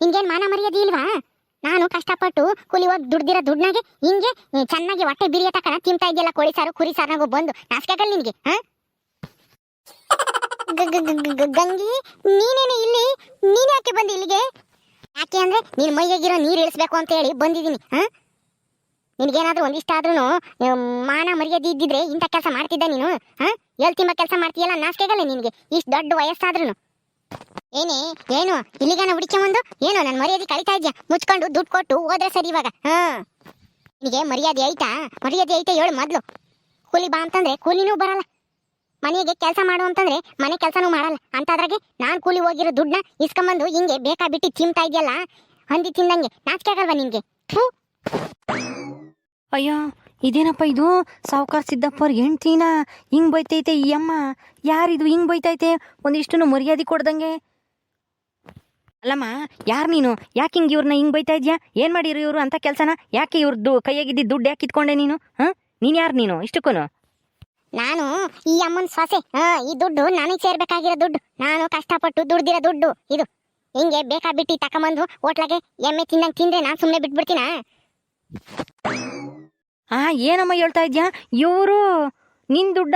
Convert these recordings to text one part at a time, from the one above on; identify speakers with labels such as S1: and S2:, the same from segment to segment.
S1: ನಿನ್ಗೇನ್ ಮಾನ ಮರ್ಯಾದೆ ಇಲ್ವಾ? ನಾನು ಕಷ್ಟಪಟ್ಟು ಕೂಲಿ ಹೋಗಿ ದುಡ್ದಿರೋ ದುಡ್ನಾಗೆ ಹಿಂಗೆ ಚೆನ್ನಾಗಿ ಹೊಟ್ಟೆ ಬಿರಿಯ ತಕನ ತಿಂತಾ ಇದೆಯಲ್ಲ ಕೋಳಿ ಸಾರು, ಕುರಿ ಸಾರ್ನಾಗು ಬಂದು ನಾಸ್ಕಾಗಲ್ಲ ನಿನ್ಗೆ ಗಂಗಿ, ನೀನೇನು ಇಲ್ಲಿ? ನೀನ್ ಯಾಕೆ ಬಂದಿ ಇಲ್ಲಿಗೆ? ಯಾಕೆ ಅಂದ್ರೆ ನೀನ್ ಮೈಯಾಗಿರೋ ನೀರ್ ಇಳಿಸ್ಬೇಕು ಅಂತ ಹೇಳಿ ಬಂದಿದ್ದೀನಿ, ಹಾ? ಒಂದಿಷ್ಟ ಆದ್ರೂ ಮಾನ ಮರ್ಯಾದೆ ಇದ್ದಿದ್ರೆ ಇಂಥ ಕೆಲಸ ಮಾಡ್ತಿದ್ದ ನೀನು, ಹಾ? ಎಲ್ ತಿಂಬ ಕೆಲಸ ಮಾಡ್ತೀಯಲ್ಲ ನಾಸ್ಕೆಗಲ್ಲ ನಿನ್ಗೆ, ಇಷ್ಟು ದೊಡ್ಡ ವಯಸ್ಸಾದ್ರೂ ಏನೇ, ಏನು? ಇಲ್ಲಿಗಾನ ಹುಡುಕೊಂಬಂದು ಏನು ನನ್ನ ಮರ್ಯಾದೆ ಕಳಿತಾ ಇದ್ಯಾ? ಮುಚ್ಕೊಂಡು ದುಡ್ಡು ಕೊಟ್ಟು ಹೋದ್ರೆ ಸರಿ ಇವಾಗ. ಹಾ. ನಿಮಗೆ ಮರ್ಯಾದೆ ಐತಾ ಮರ್ಯಾದೆ ಐತೆ ಹೇಳು ಮೊದ್ಲು. ಕೂಲಿ ಬಾ ಅಂತಂದ್ರೆ ಕೂಲಿನೂ ಬರಲ್ಲ. ಮನೆಗೆ ಕೆಲಸ ಮಾಡು ಅಂತಂದ್ರೆ ಮನೆ ಕೆಲಸನೂ ಮಾಡಲ್ಲ. ಅಂತಾದ್ರಾಗೆ ನಾನು ಕೂಲಿ ಹೋಗಿರೋ ದುಡ್ಡನ್ನ ಇಸ್ಕೊಂಬಂದು ಹಿಂಗೆ ಬೇಕಾ ಬಿಟ್ಟು ತಿಂತಾ ಇದೆಯಲ್ಲ? ಹಂದಿ ತಿಂದಂಗೆ ನಾಚಿಕೆ ಆಗಲ್ವಾ ನಿನ್ಗೆ?
S2: ಅಯ್ಯೋ, ಇದೇನಪ್ಪ ಇದು? ಸಾವುಕಾರ ಸಿದ್ದಪ್ಪವ್ರ ಹೆಂಡ್ತೀನ? ಹಿಂಗ್ ಬೈತೈತೆ ಈ ಅಮ್ಮ? ಯಾರಿದು ಹಿಂಗ್ ಬೈತೈತೆ? ಒಂದಿಷ್ಟು ಮರ್ಯಾದೆ ಕೊಡ್ದಂಗೆ? ಅಲ್ಲಮ್ಮ ಯಾರು ನೀನು? ಯಾಕೆ ಹಿಂಗೆ ಇವ್ರನ್ನ ಹಿಂಗೆ ಬೈತಾ ಇದ್ಯಾ? ಏನು ಮಾಡಿರು ಇವರು ಅಂತ ಕೆಲಸನ? ಯಾಕೆ ಇವ್ರದ್ದು ಕೈಯಾಗಿದ್ದು ದುಡ್ಡು ಯಾಕೆ ಕಿತ್ಕೊಂಡೆ ನೀನು? ಹಾಂ? ನೀನು ಯಾರು ನೀನು? ಇಷ್ಟಕ್ಕೂ
S1: ನಾನು ಈ ಅಮ್ಮನ ಸೊಸೆ ಹಾಂ ಈ ದುಡ್ಡು ನನಗೆ ಸೇರ್ಬೇಕಾಗಿರೋ ದುಡ್ಡು. ನಾನು ಕಷ್ಟಪಟ್ಟು ದುಡ್ದಿರೋ ದುಡ್ಡು ಇದು. ಹಿಂಗೆ ಬೇಕಾ ಬಿಟ್ಟು ತಕೊಂಬಂದು ಹೋಟ್ಲಾಗೆ ಎಮ್ಮೆ ತಿಂದಂಗೆ ತಿಂದ್ರೆ ನಾನು ಸುಮ್ಮನೆ ಬಿಟ್ಬಿಡ್ತೀನ?
S2: ಆ ಏನಮ್ಮ ಹೇಳ್ತಾ ಇದ್ಯಾ? ಇವರು ನಿನ್ ದುಡ್ಡ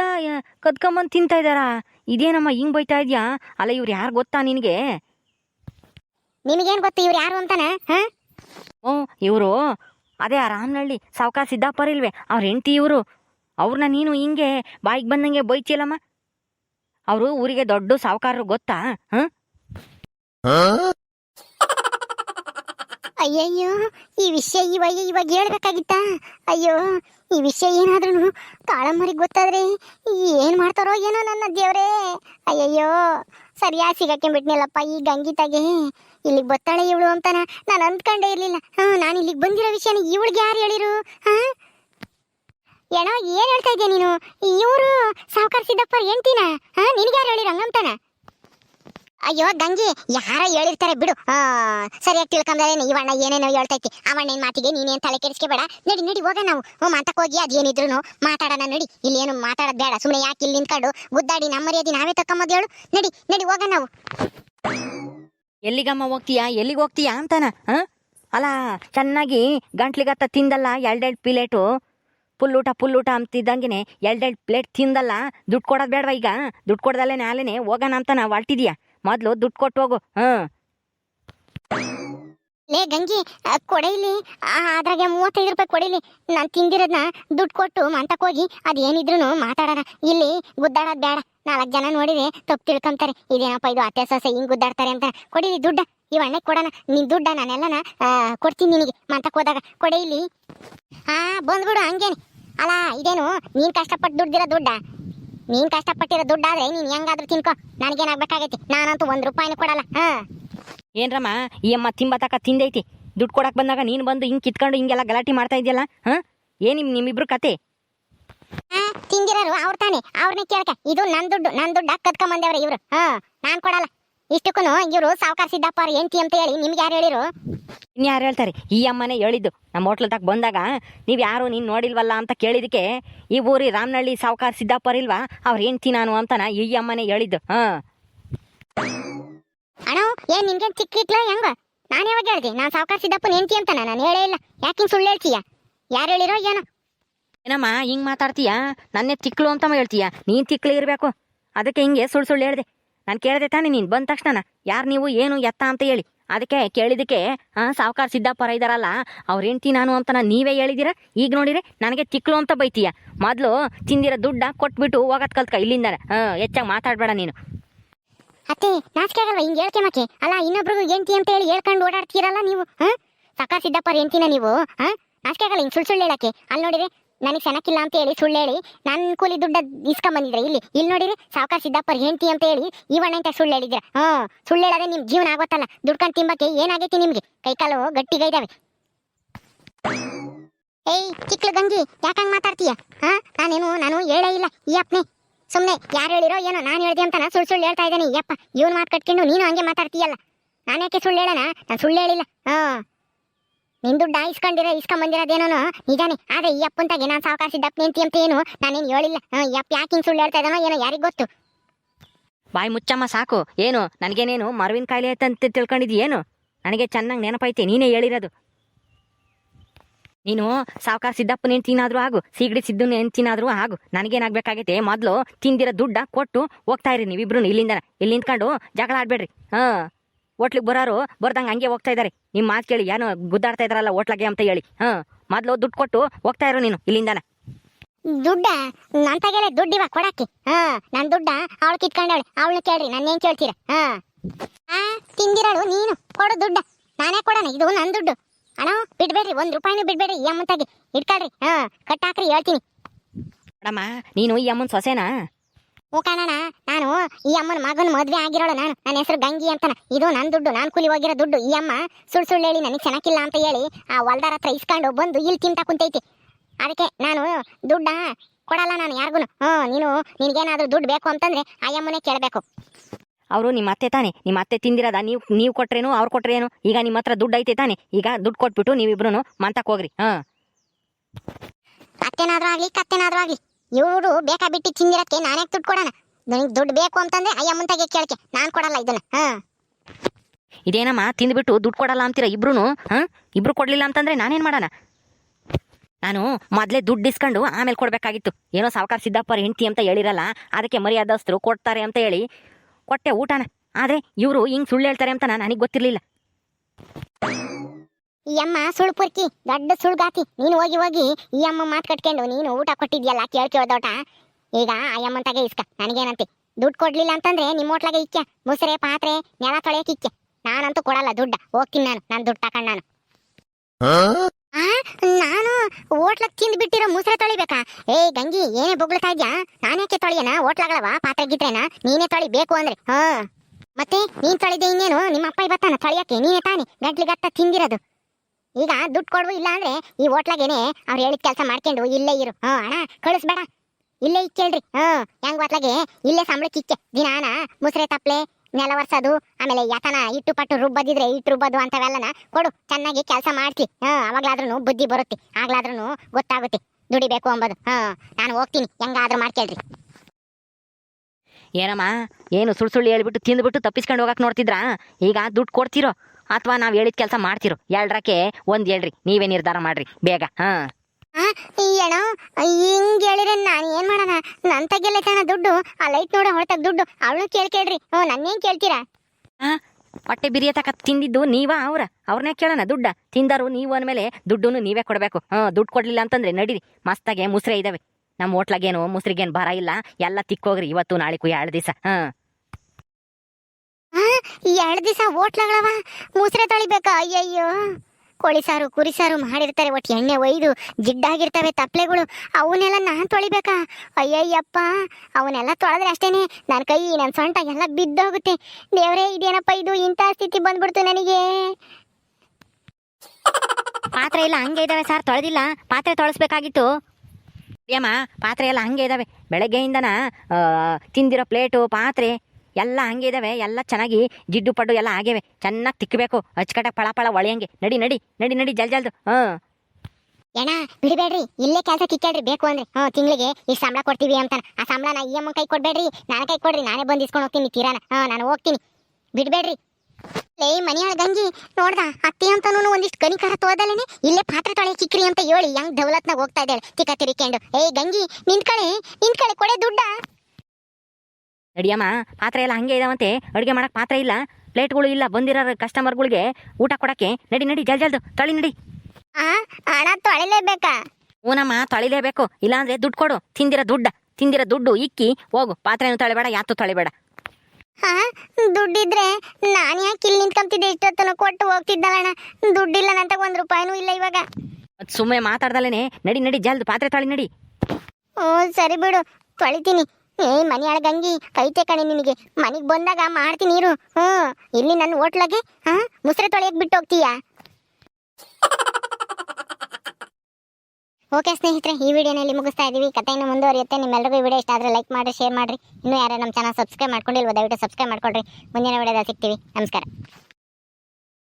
S2: ಕದ್ಕೊಂಬಂದು ತಿಂತಾ ಇದಾರಾ ಇದೇನಮ್ಮ ಹಿಂಗೆ ಬೈತಾ ಇದೆಯಾ? ಅಲ್ಲ ಇವ್ರು ಯಾರು ಗೊತ್ತಾ ನಿನಗೆ?
S1: ನಿನಗೇನ್ ಗೊತ್ತು ಇವ್ರು ಯಾರು ಅಂತಾನ? ಹಾ?
S2: ಓ ಇವರು ಅದೇ ಆ ರಾಮನಹಳ್ಳಿ ಸಾವುಕಾರ ಸಿದ್ದಾಪರ ಇಲ್ವೇ ಅವ್ರ ಹೆಂಡತಿ ಇವರು. ಅವ್ರನ್ನ ನೀನು ಹಿಂಗೆ ಬಾಯಿಗೆ ಬಂದಂಗೆ ಬೈತಿಯಲ್ಲಮ್ಮ ಅವರು ಊರಿಗೆ ದೊಡ್ಡ ಸಾವುಕಾರರು ಗೊತ್ತಾ? ಹಾಂ?
S1: ಅಯ್ಯಯ್ಯೋ ಈ ವಿಷಯ ಇವಾಗ ಇವಾಗ ಹೇಳ್ಬೇಕಾಗಿತ್ತ? ಅಯ್ಯೋ ಈ ವಿಷಯ ಏನಾದ್ರೂ ಕಾಳಮ್ಮರಿಗೆ ಗೊತ್ತಾದ್ರೆ ಏನ್ ಮಾಡ್ತಾರೋ ಏನೋ ನನ್ನ ದೇವ್ರೇ. ಅಯ್ಯಯ್ಯೋ ಸರಿಯಾಗಿ ಸಿಗಕ್ಕೆ ಬಿಟ್ನಲ್ಲಪ್ಪ ಈ ಗಂಗಿತಾಗೆ. ಇಲ್ಲಿಗೆ ಬತ್ತಾಳೆ ಇವಳು ಅಂತಾನ? ನಾನು ಅಂದ್ಕೊಂಡೇ ಇರಲಿಲ್ಲ. ಹಾ, ನಾನು ಇಲ್ಲಿಗೆ ಬಂದಿರೋ ವಿಷಯನ ಇವಳಿಗೆ ಯಾರು ಹೇಳಿರು? ಹಾ? ಏನೋ ಏನ್ ಹೇಳ್ತಾ ಇದ್ದೀಯ ನೀನು? ಇವರು ಸಾವುಕಾರ ಸಿದ್ದಪ್ಪ ಹೆಂಡ್ತಿನ? ಹಾ, ನಿನಗೆ ಯಾರು ಹೇಳಿರು ಹಂಗಂತಾನ ಅಯ್ಯೋ, ಗಂಗಿ, ಯಾರ ಹೇಳಿರ್ತಾರೆ ಬಿಡು. ಸರಿಯಾಗಿ ತಿಳ್ಕೊಂಡ್ರೆ ಇವಣ್ಣ ಏನೇನೋ ಹೇಳ್ತೈತಿ ಅವಣ್ಣನ ಮಾತಿಗೆ ನೀನೇನ್ ತಲೆ ಕೆಡಿಸ್ಕೋಬೇಡ. ನಡಿ ನಡಿ, ಹೋಗ ನಾವು. ಹ್ಞೂ ಮಾತಕ್ಕೆ ಹೋಗಿ ಅದೇನಿದ್ರು ಮಾತಾಡೋಣ, ನಡಿ. ಇಲ್ಲಿ ಏನು ಮಾತಾಡೋದ್ ಬೇಡ. ಸುಮ್ಮನೆ ಯಾಕೆ ಇಲ್ಲಿ ನಿಂತ್ಕೊಂಡು ಗುದ್ದಾಡಿ ನಮ್ಮ ಮರ್ಯಾದೆ ನಾವೇ ತಕ್ಕಂಬೋದು ಹೇಳು. ನಡಿ ನಡಿ, ಹೋಗ ನಾವು.
S2: ಎಲ್ಲಿಗಮ್ಮ ಹೋಗ್ತೀಯಾ? ಎಲ್ಲಿಗೆ ಹೋಗ್ತೀಯಾ ಅಂತಾನ ಅಲ್ಲ ಚೆನ್ನಾಗಿ ಗಂಟ್ಲಿಗತ್ತ ತಿಂದಲ್ಲ ಎರಡೆರಡು ಪ್ಲೇಟು? ಪುಲ್ಲೂಟ ಪುಲ್ಲೂಟ ಅಂತಿದ್ದಂಗೆ ಎರಡೆರಡು ಪ್ಲೇಟ್ ತಿಂದಲ್ಲ? ದುಡ್ಡು ಕೊಡೋದು ಬೇಡವಾ ಈಗ? ದುಡ್ಡು ಕೊಡ್ದಲ್ಲೇ ನಾಳೆನೆ ಹೋಗೋಣ ಅಂತಾನ ಹೊರಟಿದೀಯಾ ಮೊದಲು ದುಡ್ಡು ಕೊಟ್ಟು ಹೋಗು, ಹಾಂ?
S1: ಲೇ ಗಂಗಿ ಕೊಡೈಲಿ. ಅದ್ರಾಗೆ ಮೂವತ್ತೈದು ರೂಪಾಯಿ ಕೊಡೈಲಿ. ನಾನು ತಿಂದಿರೋದ್ನ ದುಡ್ಡು ಕೊಟ್ಟು ಮಂತಕ್ ಹೋಗಿ ಅದೇನಿದ್ರು ಮಾತಾಡೋಣ. ಇಲ್ಲಿ ಗುದ್ದಾಡೋದು ಬೇಡ ನಾಲ್ಕು ಜನ ನೋಡಿದ್ರೆ ತಪ್ಪು ತಿಳ್ಕೊಂತಾರೆ. ಇದೇನಪ್ಪ ಇದು ಅತ್ತೆ ಹಿಂಗ್ ಗುದ್ದಾಡ್ತಾರೆ ಅಂತ. ಕೊಡಿಲಿ ದುಡ್ಡ, ಈ ಅಣ್ಣಕ್ಕೆ ಕೊಡೋಣ. ನಿನ್ ದುಡ್ಡ ನಾನೆಲ್ಲನ ಕೊಡ್ತೀನಿ ನಿನಗೆ. ಮಂತಕ್ ಹೋದಾಗ, ಕೊಡೈಲಿ. ಹಾ ಬಂದ್ಬಿಡು ಹಂಗೇನೆ. ಅಲ್ಲ, ಇದೇನು, ನೀನ್ ಕಷ್ಟಪಟ್ಟು ದುಡ್ಡಿರೋ ದುಡ್ಡ? ನೀನ್ ಕಷ್ಟಪಟ್ಟಿರೋ ದುಡ್ಡಾದ್ರೆ ನೀನ್ ಹೆಂಗಾದ್ರೂ ತಿನ್ಕೋ. ನನಗೇನಾಗ್ಬೇಕಾಗೈತಿ? ನಾನಂತೂ ಒಂದ್ ರೂಪಾಯಿನೂ ಕೊಡಲ್ಲ. ಹಾ.
S2: ಏನ್ರಮ್ಮ ಈ ಅಮ್ಮ ತಿಂಬ ತಕ ತಿಂದೈತಿ. ದುಡ್ಡು ಕೊಡಕ್ ಬಂದಾಗ ನೀನು ಬಂದು ಹಿಂಗೆ ಕಿತ್ಕೊಂಡು ಹಿಂಗೆಲ್ಲ ಗಲಾಟೆ ಮಾಡ್ತಾ ಇದೆಯಲ್ಲ ಹಾ? ಏನು ನಿಮ್ಮ ನಿಮ್ಮಿಬ್ರು ಕತೆ?
S1: ತಿಂದಿರೋರು ಅವ್ರ ತಾನೆ ಅವ್ರನ್ನ ಕೇಳಕ. ಇದು ನನ್ ದುಡ್ಡು ನನ್ ದುಡ್ಡು ಕತ್ಕೊಂಬಂದೇವ್ರ ಇವ್ರು. ಹಾ ನಾನ್ ಕೊಡಲ್ಲ. ಇಷ್ಟಕ್ಕೂ ಇವ್ರು ಸಾವುಕಾರ ಸಿದ್ದಪ್ಪ ಅವ್ರ ಎಂಟಿ ಅಂತ ಹೇಳಿ ನಿಮ್ಗೆ ಯಾರು ಹೇಳಿರು?
S2: ಇನ್ಯಾರು ಹೇಳ್ತಾರೆ? ಈ ಅಮ್ಮನೇ ಹೇಳಿದ್ದು. ನಮ್ಮ ಹೋಟ್ಲದಾಗ ಬಂದಾಗ ನೀವು ಯಾರು ನೀನ್ ನೋಡಿಲ್ವಲ್ಲ ಅಂತ ಕೇಳಿದಕ್ಕೆ ಈ ಊರಿ ರಾಮನಳ್ಳಿ ಸಾವುಕಾರ ಸಿದ್ದಪ್ಪ ಇಲ್ವಾ? ಅವ್ರ ಹೆಂಡ್ತಿ ನಾನು ಅಂತಾನ ಈ ಅಮ್ಮನೇ ಹೇಳಿದ್ದು. ಹಾಂ.
S1: ಏನ್ ನಿಮ್ಗೆ ಚಿಕ್ಕಿಟ್ಲ ಹೆಂಗ? ನಾನು ಯಾವಾಗ ಹೇಳ್ದೆ? ನಾನು ಸಾವುಕಾರ ಸಿದ್ದಪ್ಪನ ಹೆಂಡತಿ ಅಂತ ನಾನು ಹೇಳೇ ಇಲ್ಲ. ಯಾಕಿಂಗ್ ಸುಳ್ಳು ಹೇಳ್ತೀಯ? ಯಾರು ಹೇಳಿರೋ ಏನೋ.
S2: ಏನಮ್ಮ, ಹಿಂಗ್ ಮಾತಾಡ್ತೀಯಾ? ನನ್ನೇ ತಿಕ್ಳು ಅಂತ ಹೇಳ್ತೀಯಾ? ನೀನ್ ತಿಕ್ಳು ಇರಬೇಕು. ಅದಕ್ಕೆ ಹಿಂಗೆ ಸುಳ್ಳು ಸುಳ್ಳು ಹೇಳಿದೆ. ನಾನು ಕೇಳಿದೆ ತಾನೇ ನೀನು, ಬಂದ ತಕ್ಷಣ ಯಾರು ನೀವು, ಏನು, ಎತ್ತ ಅಂತ ಹೇಳಿ. ಅದಕ್ಕೆ ಕೇಳಿದಕ್ಕೆ ಸಾವುಕಾರ ಸಿದ್ದಾಪರ ಇದಾರಲ್ಲ, ಅವ್ರ ಹೆಂಡ್ತಿ ನಾನು ಅಂತ ನೀವೇ ಹೇಳಿದ್ದೀರ ಈಗ ನೋಡಿರಿ ನನಗೆ ತಿಕ್ಳು ಅಂತ ಬೈತೀಯ? ಮೊದಲು ತಿಂದಿರೋ ದುಡ್ಡ ಕೊಟ್ಬಿಟ್ಟು ಹೋಗೋದು ಕಲ್ತ್ಕ ಇಲ್ಲಿಂದ ಹಾಂ, ಹೆಚ್ಚಾಗಿ ಮಾತಾಡಬೇಡ ನೀನು.
S1: ಅತ್ತೆ, ನಾಚಿಕೆ ಆಗಲ್ವಾ? ಹಿಂಗ್ ಹೇಳ್ಕೆ ಮಕ್ಕೆ ಅಲ್ಲ, ಇನ್ನೊಬ್ರಿಗೂ ಎಂತಿ ಅಂತ ಹೇಳಿ ಹೇಳ್ಕೊಂಡು ಓಡಾಡ್ತೀರಲ್ಲ ನೀವು, ಹಾ? ಸಿದ್ದಪ್ಪ ಎಂತಿನ ನೀವು ನಾಚಿಕೆ ಆಗಲ್ಲ, ಹಿಂಗ್ ಸುಳ್ಳು ಸುಳ್ಳು ಹೇಳಕ್ಕೆ. ಅಲ್ಲಿ ನೋಡಿದ್ರೆ ನನಗೆ ಸೆನಕ್ಕಿಲ್ಲ ಅಂತ ಹೇಳಿ ಸುಳ್ಳು ಹೇಳಿ ನನ್ನ ಕೂಲಿ ದುಡ್ಡ ಇಸ್ಕೊಂಬಂದಿದ್ರೆ ಇಲ್ಲಿ. ಇಲ್ಲಿ ನೋಡಿರಿ ಸಾವುಕಾರ ಸಿದ್ದಪ್ಪ ಹೆಂಡತಿ ಅಂತ ಹೇಳಿ ಇವಣ್ಣ ಅಂತ ಸುಳ್ಳು ಹೇಳಿದ್ರ. ಹಾ ಸುಳ್ಳು ಹೇಳೋದೇ ನಿಮ್ಮ ಜೀವನ ಆಗೋತ್ತಲ್ಲ ದುಡ್ಕೊಂಡು ತಿಂಬಕ್ಕೆ ಏನಾಗೈತಿ ನಿಮಗೆ? ಕೈಕಾಲು ಗಟ್ಟಿಗೈದಾವೆ ಏಯ್ ಚಿಕ್ಕಳು ಗಂಗಿ ಯಾಕಂಗೆ ಮಾತಾಡ್ತೀಯ? ಹಾ? ನಾನೇನು, ನಾನು ಹೇಳೇ ಇಲ್ಲ, ಈ ಅಪ್ಪನೇ ಸುಮ್ಮನೆ ಯಾರು ಹೇಳಿರೋ ಏನೋ ನಾನು ಹೇಳಿದೆ ಅಂತ ಸುಳ್ಳು ಸುಳ್ಳು ಹೇಳ್ತಾ ಇದ್ದೀನಿ. ಯಪ್ಪ, ಇವನು ಮಾತು ಕಟ್ಕೊಂಡು ನೀನು ಹಂಗೆ ಮಾತಾಡ್ತೀಯಲ್ಲ? ನಾನು ಯಾಕೆ ಸುಳ್ಳು ಹೇಳೋಣ? ನಾನು ಸುಳ್ಳು ಹೇಳಿಲ್ಲ. ಹಾ. ನಿನ್ ದುಡ್ಡು ಇಸ್ಕೊಂಡಿರೋ ಇಸ್ಕೊಂಬಂದಿರೋದೇನೋ ನಿಜಾನೇ. ಆದ್ರೆ ಈ ಅಪ್ಪಂತಾಗೆ ನಾನು ಸಾವಕಾಶ ಸಿದ್ದಪ್ಪ ನಿಂತಿ ಅಂತ ಏನು? ನಾನೇನು ಹೇಳಿಲ್ಲ. ಯಪ್ಪ, ಯಾಕೆ ಹಿಂಗೆ ಸುಳ್ಳು ಹೇಳ್ತಾ ಇದ್ದಾನೋ ಏನೋ ಯಾರಿಗೆ ಗೊತ್ತು?
S2: ಬಾಯಿ ಮುಚ್ಚಮ್ಮ, ಸಾಕು. ಏನು? ನನಗೇನೇನು ಮರವಿನ ಕಾಯಿಲೆ ಆಯ್ತಂತ ತಿಳ್ಕೊಂಡಿದ್ದಿ ಏನು ನನಗೆ ಚೆನ್ನಾಗಿ ನೆನಪೈತೆ. ನೀನೇ ಹೇಳಿರೋದು. ನೀನು ಸಾವುಕಾರ ಸಿದ್ದಪ್ಪನ ಹೆಂಡ್ತಿನಾದ್ರೂ ಆಗು, ಸೀಗಡಿ ಸಿದ್ದನ ಹೆಂಡ್ತಿನಾದ್ರೂ ಆಗು. ನನಗೇನಾಗಬೇಕಾಗೈತೆ? ಮೊದಲು ತಿಂದಿರೋ ದುಡ್ಡ ಕೊಟ್ಟು ಹೋಗ್ತಾ ಇರಿ ನೀವಿಬ್ರು ಇಲ್ಲಿಂದ ಇಲ್ಲಿ ನಿಂತ್ಕೊಂಡು ಜಗಳ ಆಡ್ಬೇಡ್ರಿ. ಹಾ. ಹೋಟ್ಲಿಗೆ ಬರೋರು ಬರ್ದಂಗೆ ಹಂಗೆ ಹೋಗ್ತಾ ಇದಾರೆ. ನಿಮ್ಮ ಮಾತು ಕೇಳಿ ಏನೋ ಗುದ್ದಾಡ್ತಾ ಇದಾರಲ್ಲ ಹೋಟ್ಲಾಗೆ ಅಂತ ಹೇಳಿ. ಹಾ. ಮೊದಲು ದುಡ್ಡು ಕೊಟ್ಟು ಹೋಗ್ತಾ ಇರೋ ನೀನು ಇಲ್ಲಿಂದನ.
S1: ದುಡ್ಡ? ನನ್ನ ತಗೆಲೆ ದುಡ್ಡು ಇವಾಗ ಕೊಡಾಕಿ ಹಾ. ನನ್ನ ದುಡ್ಡ ಅವಳು ಕಿತ್ಕೊಂಡವಳೆ. ಅವಳನ್ನ ಕೇಳ್ರಿ ಏನು ಕೇಳ್ತೀರ ಹಾ. ತಿಂದಿರಳು ನೀನು. ಕೊಡು ದುಡ್ಡ. ನಾನೇ ಕೊಡೋಣ, ಇದು ನನ್ನ ದುಡ್ಡು. ಅಣ್ಣ ಬಿಡ್ಬೇಡ್ರಿ ಒಂದ್ ರೂಪಾಯಿನೂ ಬಿಡ್ಬೇಡ್ರಿ ಈ ಅಮ್ಮಂತಾಗಿ. ಇಟ್ಕೊಳ್ರಿ ಹಾ ಕಟ್ ಹಾಕ್ರಿ ಹೇಳ್ತೀನಿ.
S2: ಅಣ್ಣಮ್ಮ ನೀನು ಈ ಅಮ್ಮನ ಸೊಸೆನಾ?
S1: ಕಣಣ್ಣ ನಾನು ಈ ಅಮ್ಮನ ಮಗನ ಮದುವೆ ಆಗಿರೋಳು ನಾನು. ನನ್ನ ಹೆಸರು ಗಂಗಿ ಅಂತನ. ಇದು ನನ್ನ ದುಡ್ಡು ನಾನು ಕೂಲಿ ಹೋಗಿರೋ ದುಡ್ಡು. ಈ ಅಮ್ಮ ಸುಳ್ಳು ಸುಳ್ಳು ಹೇಳಿ ನನಗೆ ಚೆನ್ನಾಗಿಲ್ಲ ಅಂತ ಹೇಳಿ ಆ ಹೊಲ್ದಾರ ಹತ್ರ ಇಸ್ಕೊಂಡು ಬಂದು ಇಲ್ಲಿ ತಿಂತ ಕುಂತೈತಿ. ಅದಕ್ಕೆ ನಾನು ದುಡ್ಡ ಕೊಡಲ್ಲ ನಾನು ಯಾರಿಗೂ ಹ್ಞೂ ನೀನು ನಿನಗೇನಾದರೂ ದುಡ್ಡು ಬೇಕು ಅಂತಂದ್ರೆ ಆ ಅಮ್ಮನೇ ಕೇಳಬೇಕು.
S2: ಅವರು ನಿಮ್ಮ ಅತ್ತೆ ತಾನೆ ನಿಮ್ಮ ಅತ್ತೆ ತಿಂದಿರದ ನೀವು ನೀವು ಕೊಟ್ರೇನು ಅವ್ರು ಕೊಟ್ರೇನು? ಈಗ ನಿಮ್ಮ ಹತ್ರ ದುಡ್ಡು ಐತೆ ತಾನೆ ಈಗ ದುಡ್ಡು ಕೊಟ್ಬಿಟ್ಟು ನೀವಿಬ್ರು ಮಂತಕ್ಕೆ ಹೋಗ್ರಿ ಹಾಂ.
S1: ಅತ್ತೆನಾದ್ರೂ ಆಗ್ಲಿ ಕತ್ತೆನಾದ್ರೂ ಆಗ್ಲಿ. ಇವರು ಬೇಕಾ ಬಿಟ್ಟು ತಿಂದಿರಕ್ಕೆ ನಾನೇ ದುಡ್ಡು ಕೊಡೋಣ. ನನಗೆ ದುಡ್ಡು ಬೇಕು ಅಂತಂದ್ರೆ ಅಯ್ಯ ಮುಂತಾಗೆ ಕೇಳಕ್ಕೆ ನಾನು ಕೊಡಲ್ಲ ಇದನ್ನ ಹಾಂ.
S2: ಇದೇನಮ್ಮ ತಿಂದ್ಬಿಟ್ಟು ದುಡ್ಡು ಕೊಡಲ್ಲ ಅಂತೀರ ಇಬ್ರು ಹಾಂ? ಇಬ್ರು ಕೊಡ್ಲಿಲ್ಲ ಅಂತಂದ್ರೆ ನಾನೇನ್ ಮಾಡೋಣ? ನಾನು ಮೊದಲೇ ದುಡ್ಡು ಇಸ್ಕೊಂಡು ಆಮೇಲೆ ಕೊಡಬೇಕಾಗಿತ್ತು. ಏನೋ ಸಾವುಕಾರ ಸಿದ್ದಪ್ಪರ ಹೆಂಡತಿ ಅಂತ ಹೇಳಿರಲ್ಲ ಅದಕ್ಕೆ ಮರ್ಯಾದಸ್ತರು ಕೊಡ್ತಾರೆ ಅಂತ ಹೇಳಿ ಕೊಟ್ಟೆ ಊಟನ. ಆದ್ರೆ ಇವರು ಹಿಂಗ್ ಸುಳ್ಳು ಹೇಳ್ತಾರೆ ಅಂತ ನನಗೆ ಗೊತ್ತಿರಲಿಲ್ಲ.
S1: ಈ ಅಮ್ಮ ಸುಳ್ಳು ಪುರ್ಕಿ ದೊಡ್ಡ ಸುಳ್ಗಾತಿ ನೀನು ಹೋಗಿ ಹೋಗಿ ಈ ಅಮ್ಮ ಮಾತು ಕಟ್ಕೊಂಡು ನೀನು ಊಟ ಕೊಟ್ಟಿದ್ಯಲ್ಲ ಕೇಳ್ ಕೇಳ್ದೋಟ ಈಗ ಆ ಅಮ್ಮಂತಾಗೆ ಇಸ್ಕ ನನಗೇನಂತೆ? ದುಡ್ಡು ಕೊಡ್ಲಿಲ್ಲ ಅಂತಂದ್ರೆ ನಿಮ್ಮ ಹೋಟ್ಲಾಗೆ ಇಕ್ಕ ಮುಸರೆ ಪಾತ್ರೆ ನೆಲ ತೊಳೆಯಕ್ಕೆ ಇಕ್ಕೆ ನಾನಂತೂ ಕೊಡಲ್ಲ ದುಡ್ಡ. ಹೋಗ್ತೀನಿ ನಾನು ನಾನು ದುಡ್ಡು ತಗೊಂಡು ನಾನು. ನಾನು ಹೋಟ್ಲಕ್ ತಿಂದು ಬಿಟ್ಟಿರೋ ಮುಸ್ರೆ ತೊಳಿಬೇಕಾ? ಏ, ಗಂಗಿ, ಏನೇ ಬೊಗ್ಳ್ತಾ ಇದ್ಯಾ? ನಾನ್ಯಾಕೆ ತೊಳಿಯನ? ಹೋಟ್ಲಾಗಳವ ಪಾತ್ರೆ ಗಿತ್ರೆನ ನೀನೇ ತೊಳಿ ಬೇಕು ಅಂದ್ರೆ. ಹಾ. ಮತ್ತೆ, ನೀನ್ ತೊಳಿದೆ ಇನ್ನೇನು? ನಿಮ್ಮ ಅಪ್ಪ ಬರ್ತಾನ ತೊಳಿಯಕ್ಕೆ ನೀನೇ ತಾನೆ? ಗಂಟ್ಲಿಗತ್ತ ತಿಂದಿರೋದು. ಈಗ ದುಡ್ಡು ಕೊಡುವ ಇಲ್ಲ ಅಂದ್ರೆ ಈ ಹೋಟ್ಲಾಗೇನೆ ಅವ್ರು ಹೇಳಿದ ಕೆಲಸ ಮಾಡ್ಕೊಂಡು ಇಲ್ಲೇ ಇರು. ಹಾ, ಅಣ್ಣ, ಕಳಿಸ್ಬೇಡ. ಇಲ್ಲೇ ಇಕ್ಕೇಳ್ರಿ. ಹಾ, ಹೆಂಗ್ ಹೋಟ್ಲಾಗೆ? ಇಲ್ಲೇ ಸಂಬಳಕ್ಕೆ ಇಕ್ಕೆ. ದಿನಾನ ಮುಸ್ರೆ ತಪ್ಲೆ ನೆಲ ಒರ್ಸೋದು ಆಮೇಲೆ ಯಾತನ ಇಟ್ಟು ಪಟ್ಟು ರುಬ್ಬದಿದ್ರೆ ಇಟ್ಟು ರುಬ್ಬೋದು ಅಂತವೆಲ್ಲನ ಕೊಡು ಚೆನ್ನಾಗಿ ಕೆಲಸ ಮಾಡ್ತಿ. ಹಾ ಅವಾಗ್ಲಾದ್ರೂ ಬುದ್ಧಿ ಬರುತ್ತೆ ಆಗ್ಲಾದ್ರೂ ಗೊತ್ತಾಗುತ್ತೆ ದುಡಿಬೇಕು ಅಂಬೋದು. ಹಾ ನಾನು ಹೋಗ್ತೀನಿ ಹೆಂಗಾದ್ರೂ ಮಾಡ್ಕೇಳ್ರಿ
S2: ಏನಮ್ಮ ಏನು ಸುಳ್ಳು ಸುಳ್ಳು ಹೇಳ್ಬಿಟ್ಟು ತಿಂದ್ಬಿಟ್ಟು ತಪ್ಪಿಸ್ಕೊಂಡು ಹೋಗಕ್ಕೆ ನೋಡ್ತಿದ್ರಾ? ಈಗ ದುಡ್ಡು ಕೊಡ್ತಿರೋ ಅಥವಾ ನಾವು ಹೇಳಿದ ಕೆಲಸ ಮಾಡ್ತಿರೋ ಎರಡರಕ್ಕೆ ಒಂದು ಹೇಳ್ರಿ ನೀವೇ ನಿರ್ಧಾರ ಮಾಡ್ರಿ ಬೇಗ ಹಾಂ.
S1: ಏನೋ ಹಿಂಗ್ ಹೇಳಿದ್ರೆ ನಾನು ಏನ್ ನನ್ ತಗೆಲ್ಲ ಕಾಣ ದುಡ್ಡು ಆ ಲೈಟ್ ನೋಡ ಹೊರತಾಗ ದುಡ್ಡು ಅವಳು ಕೇಳ್ ಕೇಳ್ರಿ. ಹ್ಞೂ ನನ್ನೇನ್ ಕೇಳ್ತೀರಾ?
S2: ಹೊಟ್ಟೆ ಬಿರಿಯತಕ್ಕ ತಿಂದಿದ್ದು ನೀವಾ ಅವ್ರ? ಅವ್ರನ್ನೇ ಕೇಳೋಣ ದುಡ್ಡ. ತಿಂದರು ನೀವು ಅಂದಮೇಲೆ ದುಡ್ಡು ನೀವೇ ಕೊಡಬೇಕು. ಹಾಂ ದುಡ್ಡು ಕೊಡ್ಲಿಲ್ಲ ಅಂತಂದ್ರೆ ನಡೀರಿ. ಮಸ್ತಾಗೆ ಮುಸ್ರೆ ಇದಾವೆ. ನಮ್ಮ ಹೋಟ್ಲಾಗೇನು ಮುಸ್ರಿಗೇನು ಬರ ಇಲ್ಲ. ಎಲ್ಲ ತಿಕ್ಕೋಗ್ರಿ ಇವತ್ತು ನಾಳೆಗೂ ಎರಡು ದಿವಸ. ಹಾಂ
S1: ಎರಡು ದಿವಸ ಹೋಟ್ಲಗಳವ? ಮುಸ್ರೆ ತೊಳಿಬೇಕಾ? ಅಯ್ಯಯ್ಯೋ. ಕೋಳಿ ಸಾರು, ಕುರಿ ಸಾರು ಮಾಡಿರ್ತಾರೆ. ಒಟ್ಟು ಎಣ್ಣೆ ಒಯ್ದು ಜಿಡ್ಡಾಗಿರ್ತವೆ ತಪ್ಲೆಗಳು. ಅವನ್ನೆಲ್ಲ ನಾನು ತೊಳಿಬೇಕಾ? ಅಯ್ಯಯ್ಯಪ್ಪ, ಅವನ್ನೆಲ್ಲ ತೊಳೆದ್ರೆ ಅಷ್ಟೇನೆ. ನನ್ನ ಕೈ ನನ್ನ ಸೊಂಟ ಎಲ್ಲ ಬಿದ್ದೋಗುತ್ತೆ. ದೇವರೇ, ಇದೇನಪ್ಪ ಇದು? ಇಂಥ ಸ್ಥಿತಿ ಬಂದ್ಬಿಡ್ತು ನನಗೆ.
S2: ಪಾತ್ರೆ ಎಲ್ಲ ಹಂಗೆ ಇದಾವೆ ಸರ್, ತೊಳೆದಿಲ್ಲ. ಪಾತ್ರೆ ತೊಳಸ್ಬೇಕಾಗಿತ್ತು. ಏಮ್ಮ ಪಾತ್ರೆ ಎಲ್ಲ ಹಂಗೆ ಇದಾವೆ. ಬೆಳಗ್ಗೆಯಿಂದನ ತಿಂದಿರೋ ಪ್ಲೇಟು, ಪಾತ್ರೆ. ಎಲ್ಲ ಹಂಗೆ ಇದಾವೆ, ಎಲ್ಲ ಚೆನ್ನಾಗಿ ಜಿಡ್ಡು ಪಡ್ಡು ಎಲ್ಲ ಆಗಿವೆ ಚೆನ್ನಾಗಿ ತಿಕ್ಕಬೇಕು ಅಚ್ಚಕಟ್ಟ ಪಳ ಪಳ ಒಳೆಯಂಗೆ. ನಡಿ ನಡಿ ನಡಿ ನಡಿ, ಜಲ್ ಜಲ್ದು. ಹಾಂ
S1: ಬಿಡಬೇಡ್ರಿ. ಇಲ್ಲೇ ಕೆಲಸ ಕಿಕ್ಕೇಳ್ರಿ ಬೇಕು ಅಂದ್ರೆ. ಹ್ಞೂ, ತಿಂಗಳಿಗೆ ಈ ಸಂಬಳ ಕೊಡ್ತೀವಿ ಅಂತ. ಆ ಸಂಬಳನ ಈ ಅಮ್ಮ ಕೈ ಕೊಡ್ಬೇಡ್ರಿ, ನಾನು ಕೈ ಕೊಡ್ರಿ, ನಾನೇ ಬಂದು ಇಸ್ಕೊಂಡು ಹೋಗ್ತೀನಿ ತೀರಾನ. ಹಾಂ ನಾನು ಹೋಗ್ತೀನಿ. ಬಿಡಬೇಡ್ರಿ. ಲೇ, ಮನೆಯೊಳಗೆ ಗಂಗಿ ನೋಡ್ದ, ಅತ್ತಿ ಅಂತನೂ ಒಂದಿಷ್ಟು ಕನಿಕರ ತೋದಲೇನೆ ಇಲ್ಲೇ ಪಾತ್ರೆ ತೊಳೆ ಕಿಕ್ರಿ ಅಂತ ಹೇಳಿ ಹೆಂಗ್ ದೌಲತ್ನಾಗ ಹೋಗ್ತಾ ಇದ್ದಾಳೆ. ತಿಕ್ಕ ತಿರಿಕೊಂಡು ಏಯ್, ಗಂಗಿ, ನಿಂತ್ಕಳೆ ನಿಂತ್ಕಳೆ, ಕೊಡೆ ದುಡ್ಡ?
S2: ನಡಿಯಮ್ಮ ಪಾತ್ರೆ ಎಲ್ಲ ಹಂಗೆ ಇದಾವಂತೆ. ಅಡುಗೆ ಮಾಡಕ್ಕೆ ಪಾತ್ರೆ ಇಲ್ಲ. ಪ್ಲೇಟ್ಗಳು ಇಲ್ಲ. ಬಂದಿರೋ ಕಸ್ಟಮರ್ಗಳಿಗೆ ಊಟ ಕೊಡಕ್ಕೆ ನಡಿ ನಡಿ ಜಲ್ ಜಲ್ದು. ತಳಿ ನಡಿ.
S1: ಹಣ ತೊಳೆಲೇಬೇಕಾ?
S2: ಊನಮ್ಮ ತೊಳಿಲೇಬೇಕು. ಇಲ್ಲಾಂದ್ರೆ ದುಡ್ಡು ಕೊಡು. ತಿಂದಿರ ದುಡ್ಡ ತಿಂದಿರ ದುಡ್ಡು ಇಕ್ಕಿ ಹೋಗು. ಪಾತ್ರೆನೂ ತೊಳಿಬೇಡ ಯಾತು ತೊಳಿಬೇಡ.
S1: ಹಾ ದುಡ್ಡಿದ್ರೆ ನಾನು ಯಾಕೆ ಇಲ್ಲಿ ನಿಂತ್ಕೊಂತಿದ್ದೆ? ಇಷ್ಟೊತ್ತನ ಕೊಟ್ಟು ಹೋಗ್ತಿದ್ದಲ್ಲಣ್ಣ. ದುಡ್ಡಿಲ್ಲ ನಂತ ಒಂದ್ ರೂಪಾಯಿನೂ ಇಲ್ಲ ಇವಾಗ.
S2: ಸುಮ್ಮನೆ ಮಾತಾಡ್ದಲ್ಲೇನೆ. ನಡಿ ನಡಿ ಜಲ್ದು. ಪಾತ್ರೆ ತೊಳಿ ನಡಿ.
S1: ಓ ಸರಿ ಬಿಡು. ತೊಳಿತೀನಿ. ಏ ಮನೆಯಾಳ ಗಂಗಿ ಕೈತೆ ಕಣೆ ನಿನಗೆ. ಮನೆಗೆ ಬಂದಾಗ ಮಾಡ್ತೀನಿ ನೀರು. ಹ್ಞೂ, ಇಲ್ಲಿ ನನ್ನ ಹೋಟ್ಲಾಗೆ, ಹಾ, ಮುಸ್ರೆ ತೊಳೆಯಕ್ಕೆ ಬಿಟ್ಟು ಹೋಗ್ತೀಯಾ? ಓಕೆ ಸ್ನೇಹಿತರೆ, ಈ ವಿಡಿಯೋನಲ್ಲಿ ಮುಗಿಸ್ತಾ ಇದ್ದೀವಿ ಕಥೆಯನ್ನು ಮುಂದುವರಿಯುತ್ತೆ. ನಿಮ್ಮೆಲ್ಲರಿಗೂ ಈ ವಿಡಿಯೋ ಇಷ್ಟ ಆದರೆ ಲೈಕ್ ಮಾಡಿ ಶೇರ್ ಮಾಡಿರಿ. ಇನ್ನೂ ಯಾರು ನಮ್ಮ ಚಾನಲ್ ಸಬ್ಸ್ಕ್ರೈಬ್ ಮಾಡ್ಕೊಂಡಿಲ್ವೋ, ದಯವಿಟ್ಟು ಸಬ್ಸ್ಕ್ರೈಬ್ ಮಾಡ್ಕೊಳ್ರಿ. ಮುಂದಿನ ವಿಡಿಯೋದಲ್ಲಿ ಸಿಗ್ತೀವಿ. ನಮಸ್ಕಾರ.